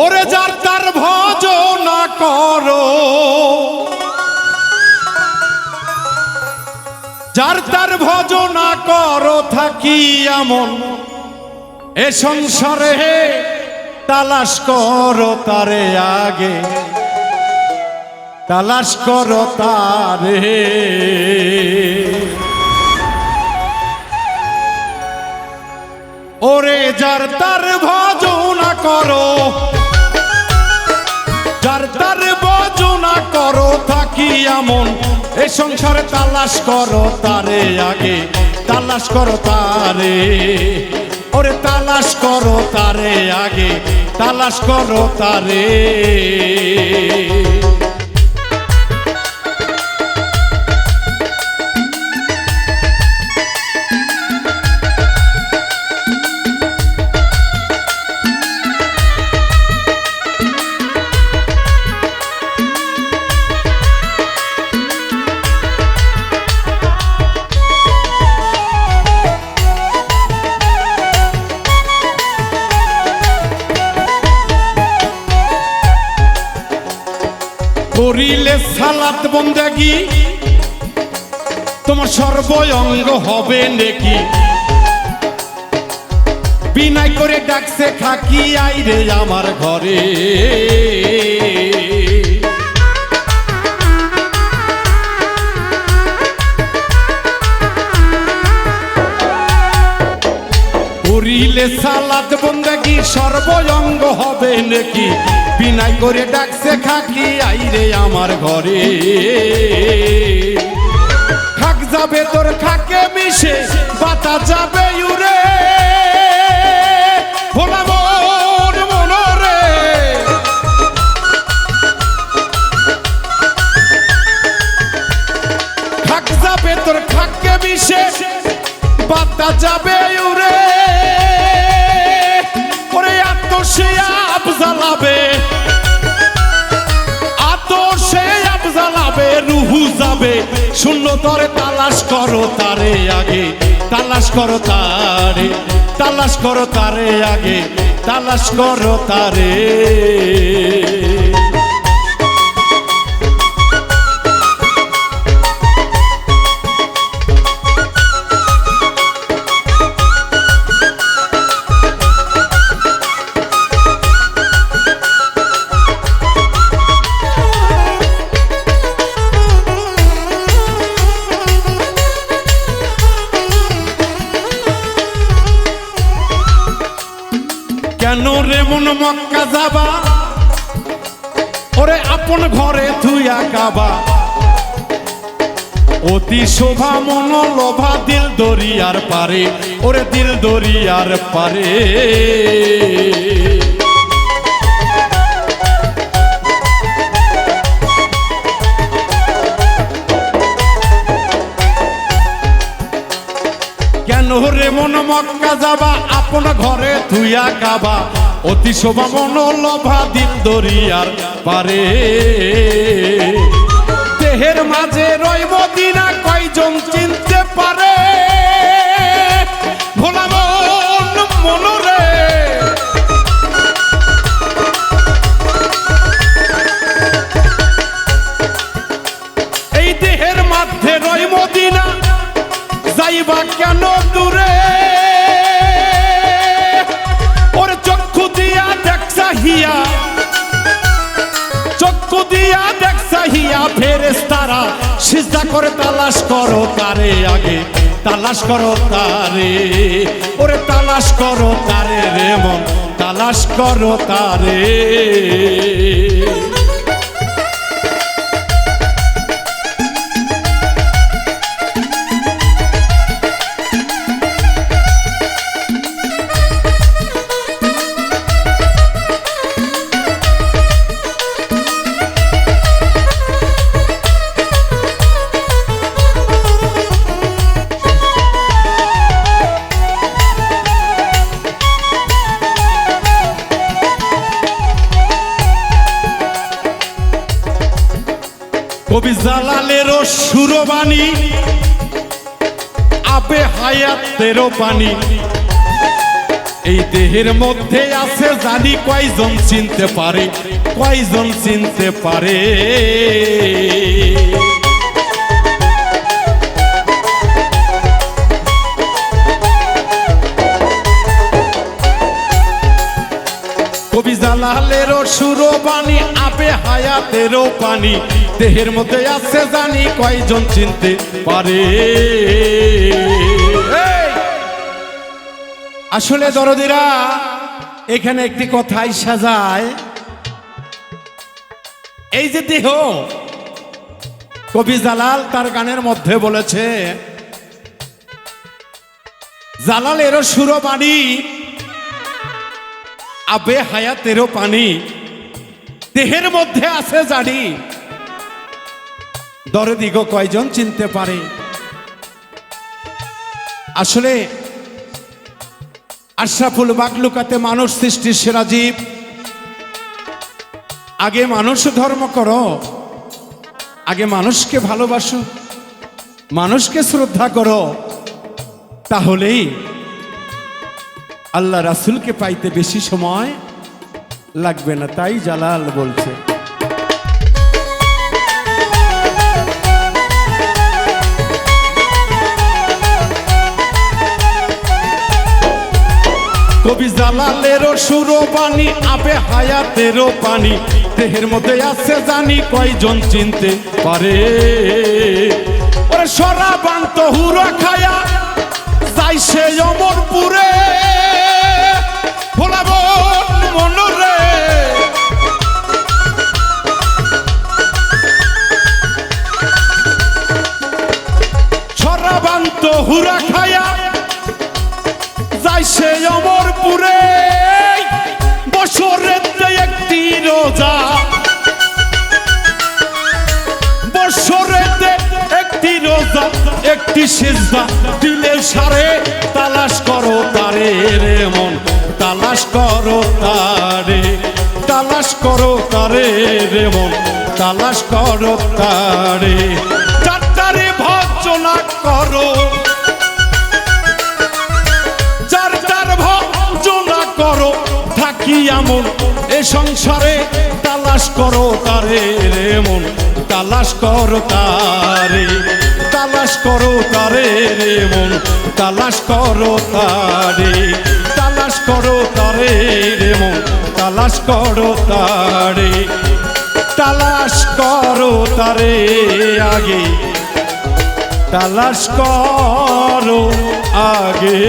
ওরে যার তার ভজনা করো। যার তার ভজনা করো, থাকি এমন এ সংসারে তালাশ করো তারে আগে। তালাশ করো তারে। ওরে যার তার ভজনা করো যার তার ভজনা করো, থাকি এমন এই সংসারে তালাশ করো তারে আগে, তালাশ করো তারে। ওরে তালাশ করো তারে আগে, তালাশ করো তারে। করিলে সালাত বন্দাগি তোমার সর্বঙ্গ হবে নাকি? বিনাই করে ডাকছে খাকি আইরে আমার ঘরে। করিলে সালাত বন্দাগি সর্বঙ্গ হবে নাকি? বিনাই করে ডাকছে, খাকি আইরে আমার ঘরে। খাক যাবে তোর খাকে মিশে, বাতা যাবে ইউরে তোর খাকে মিশে, বাতা যাবে উরে রুহু যাবে শূন্য তরে তালাশ করো তারে আগে। তালাশ করো তারে, তালাশ করো তারে আগে। তালাশ করো তারে। মক্কা যাবা ওরে আপন ঘরে থুইয়া কাবা। অতি শোভা মন লোভা দিল দরিয়ার পারে। ওরে দিল দরিয়ার পারে। কেন রে মন মক্কা যাবা আপন ঘরে থুইয়া কাবা। অতি শোভা মন দিন দরিয়ার পারে। দেহের মাঝে রইব দিনা কয়জন চিনতে পারে? হিয়া সিজা করে তালাশ করো তারে আগে, তালাশ করো তারে ওরে তালাশ করো তারে রে মন, তালাশ করো তারে কবি জালালেরও সুরবাণী, আপে হায়াতেরও পানি এই দেহের মধ্যে আছে জানি কয়জন চিনতে পারে, কয়জন চিনতে পারে। কবি জালালেরও সুরবাণী, আপে হায়াতেরও পানি দেহের মধ্যে আছে জানি কয়জন চিনতে পারে। আসলে দরদিরা এখানে একটি কথাই সাজায় এই যে দেহ কবি জালাল তার গানের মধ্যে বলেছে জালালেরও সুরবাণী আবে হায়াতেরও পানি। দেহের মধ্যে আছে জানি দরদিগ কয়জন চিনতে পারে? আসলে আশরাফুল বাকলুকাতে মানুষ সৃষ্টির সেরা জীব। আগে মানুষ ধর্ম করো, আগে মানুষকে ভালোবাসো, মানুষকে শ্রদ্ধা করো, তাহলেই আল্লাহ রাসুলকে পাইতে বেশি সময় লাগবে না। তাই জালাল বলছে। কবি জালালেরও সুরবাণী, আবে হায়াতেরও পানি দেহের মধ্যে আছে জানি কয়জন চিনতে পারে। ওরে সরাবান্ত হুরা খায়া, যাই সে অমরপুরে। ভোলাব সিজদা দিলে সারে তালাশ করো তারে রে মন, তালাশ করো তারে, তালাশ করো তারে রে মন, তালাশ করো তারে। চারটারে ভজনা করো, যার ভজনা করো থাকি এমন এ সংসারে তালাশ করো তারে রে মন, তালাশ করো তারে। তালাশ করো তারে রে মন, তালাশ করো তারে, তালাশ করো তারে রে মন, তালাশ করো তারে, তালাশ করো তারে আগে, তালাশ করো আগে।